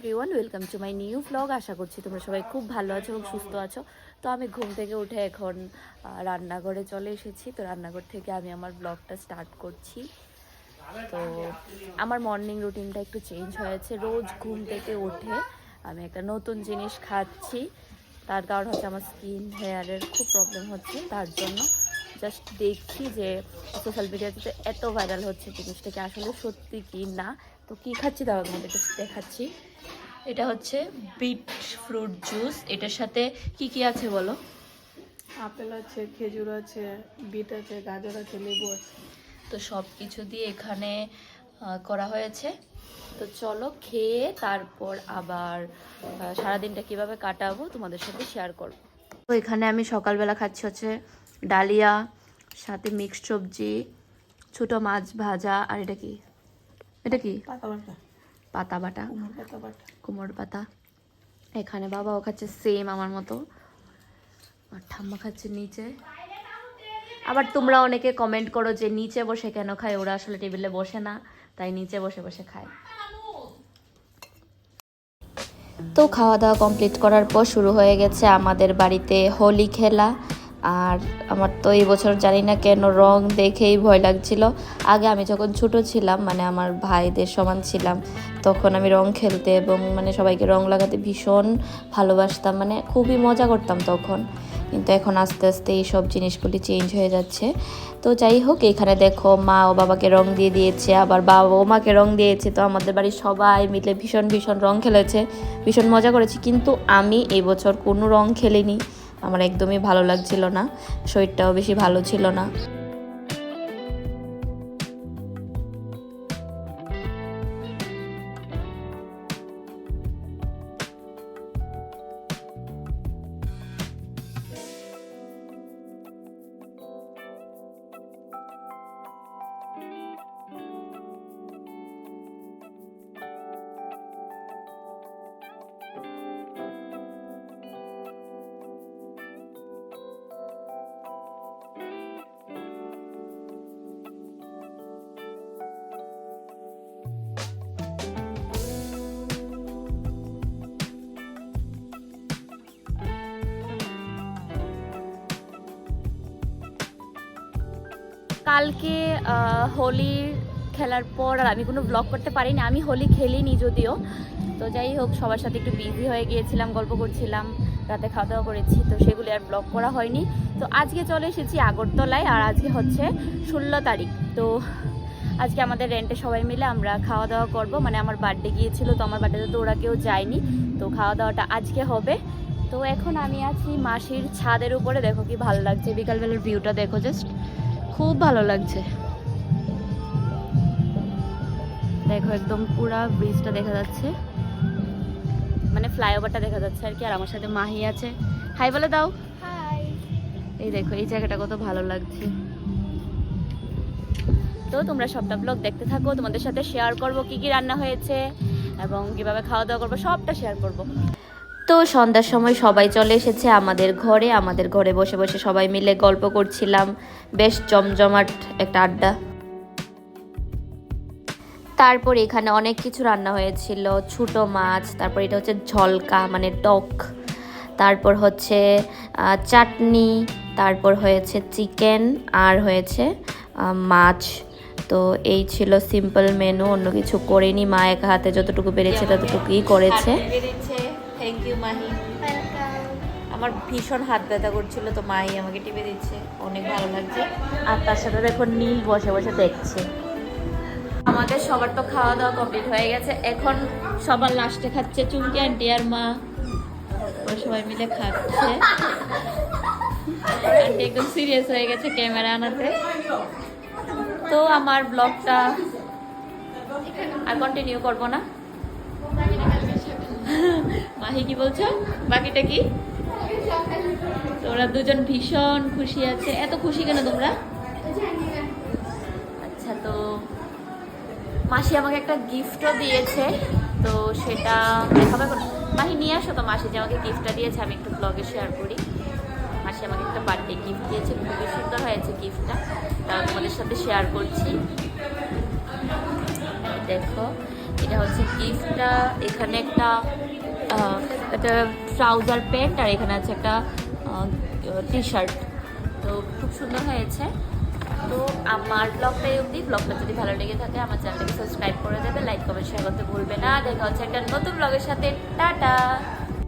Everyone welcome to my new blog আশা করছি তোমরা সবাই খুব ভালো আছো এবং সুস্থ আছো। তো আমি ঘুম থেকে উঠে এখন রান্নাঘরে চলে এসেছি। তো রান্নাঘর থেকে আমি আমার ব্লগটা স্টার্ট করছি। তো আমার মর্নিং রুটিনটা একটু চেঞ্জ হয়েছে। রোজ ঘুম থেকে উঠে আমি একটা নতুন জিনিস খাচ্ছি। তার কারণ হচ্ছে আমার স্কিন হেয়ারের খুব প্রবলেম হচ্ছে। তার জন্য জাস্ট দেখছি যে সোশ্যাল মিডিয়াতে এত ভাইরাল হচ্ছে জিনিসটাকে আসলে সত্যি কি না? তো কী খাচ্ছি তোমাদের একটু দেখাচ্ছি। এটা হচ্ছে বিট ফ্রুট জুস। এটার সাথে কি কি আছে বলো? আপেল আছে খেজুর আছে বিট আছে গাজর আছে লেবু আছে। তো সব কিছু দিয়ে এখানে করা হয়েছে। তো চলো খেয়ে তারপর আবার সারাদিনটা কীভাবে কাটাবো তোমাদের সাথে শেয়ার করব। তো এখানে আমি সকালবেলা খাচ্ছি হচ্ছে ডালিয়া সাথে মিক্সড সবজি ছোট মাছ ভাজা আর এটা কি? এটা কি? পাতা বাটা। কুমড়োর পাতা এখানে বাবাও খাচ্ছে সেম আমার মতো। আর ঠাম্মা খাচ্ছে নিচে। আবার তোমরা অনেকে কমেন্ট করো যে নিচে বসে কেন খায়? ওরা আসলে টেবিলে বসে না তাই নিচে বসে বসে খায়। তো খাওয়া দাওয়া কমপ্লিট করার পর শুরু হয়ে গেছে আমাদের বাড়িতে হোলি খেলা। আর আমার তো এই বছর জানি না কেন রং দেখেই ভয় লাগছিল। আগে আমি যখন ছোট ছিলাম মানে আমার ভাইদের সমান ছিলাম, তখন আমি রং খেলতে এবং মানে সবাইকে রং লাগাতে ভীষণ ভালোবাসতাম মানে খুবই মজা করতাম তখন। কিন্তু এখন আস্তে আস্তে এই সব জিনিসগুলি চেঞ্জ হয়ে যাচ্ছে। তো যাই হোক, এখানে দেখো মা ও বাবাকে রং দিয়ে দিয়েছে, আবার বাবা ও মাকে রং দিয়েছে, তো আমাদের বাড়ির সবাই মিলে ভীষণ ভীষণ রং খেলেছে, ভীষণ মজা করেছি। কিন্তু আমি এবছর কোনো রং খেলিনি। আমার একদমই ভালো লাগছিল না শরীরটাও বেশি ভালো ছিল না। কালকে হোলি খেলার পর আর আমি কোনো ব্লগ করতে পারিনি। আমি হোলি খেলিনি যদিও। তো যাই হোক, সবার সাথে একটু বিজি হয়ে গিয়েছিলাম, গল্প করছিলাম, রাতে খাওয়া দাওয়া করেছি, তো সেগুলি আর ব্লগ করা হয়নি। তো আজকে চলে এসেছি আগরতলায় আর আজকে হচ্ছে ষোলো তারিখ। তো আজকে আমাদের রেন্টে সবাই মিলে আমরা খাওয়া দাওয়া করব। মানে আমার বার্থডে গিয়েছিল, তো আমার বার্থডেতে তো ওরা কেউ যায়নি। তো খাওয়া দাওয়াটা আজকে হবে। তো এখন আমি আছি মাসির ছাদের উপরে। দেখো কি ভালো লাগছে। বিকালবেলার ভিউটা দেখো জাস্ট খুব ভালো লাগছে। দেখো একদম পুরা ব্রিজটা দেখা যাচ্ছে। মানে ফ্লাইওভারটা দেখা যাচ্ছে আর কি আর আমার সাথে মাহি আছে। হাই বলে দাও। এই দেখো এই জায়গাটা কত ভালো লাগছে। তো তোমরা সবটা ব্লগ দেখতে থাকো তোমাদের সাথে শেয়ার করব কি কি রান্না হয়েছে এবং কীভাবে খাওয়া দাওয়া করব সবটা শেয়ার করব। তো সন্ধ্যার সময় সবাই চলে এসেছে আমাদের ঘরে আমাদের ঘরে বসে বসে সবাই মিলে গল্প করছিলাম। বেশ জমজমাট একটা আড্ডা। তারপর এখানে অনেক কিছু রান্না হয়েছিল ছোট মাছ তারপর এটা হচ্ছে ঝলকা মানে টক। তারপর হচ্ছে চাটনি তারপর হয়েছে চিকেন আর হয়েছে মাছ। তো এই ছিল সিম্পল মেনু অন্য কিছু করেনি মা এক হাতে যতটুকু পেরেছে ততটুকুই করেছে। থ্যাংক ইউ মাহি আমার ভীষণ হাত ব্যথা করছিল তো মাই আমাকে টিপে দিচ্ছে। অনেক ভালো লাগছে। আর তার সাথে দেখো নীল বসে বসে দেখছে। আমাদের সবার তো খাওয়া দাওয়া কমপ্লিট হয়ে গেছে। এখন সবার লাস্টে খাচ্ছে চুমকি আন্টি আর মা। সবাই মিলে খাচ্ছে। আন্টি একদম সিরিয়াস হয়ে গেছে ক্যামেরা আনাতে। তো আমার ব্লগটা আর কন্টিনিউ করব না। মাহি কি বলছো? বাকিটা কি? তোমরা দুজন ভীষণ খুশি আছে। এত খুশি কেন তোমরা? আচ্ছা তো মাসি আমাকে একটা গিফটও দিয়েছে। তো সেটা দেখাবে কোন? মাহি, নিয়ে আসো তো মাসি যে আমাকে গিফটটা দিয়েছে, আমি একটু ব্লগে শেয়ার করি। মাসি আমাকে একটা বার্থডে গিফট দিয়েছে, খুবই সুন্দর হয়েছে গিফটটা তা তোমাদের সাথে শেয়ার করছি। দেখো, এটা হচ্ছে গিফটটা, এখানে একটা একটা ট্রাউজার প্যান্ট আর এখানে আছে একটা টি শার্ট তো খুব সুন্দর হয়েছে। তো আমার ব্লগটাই অবধি। ব্লগটা যদি ভালো লেগে থাকে, আমার চ্যানেলটাকে সাবস্ক্রাইব করে দেবে লাইক কমেন্ট শেয়ার করতে ভুলবে না। দেখা হচ্ছে একটা নতুন ব্লগের সাথে। টাটা!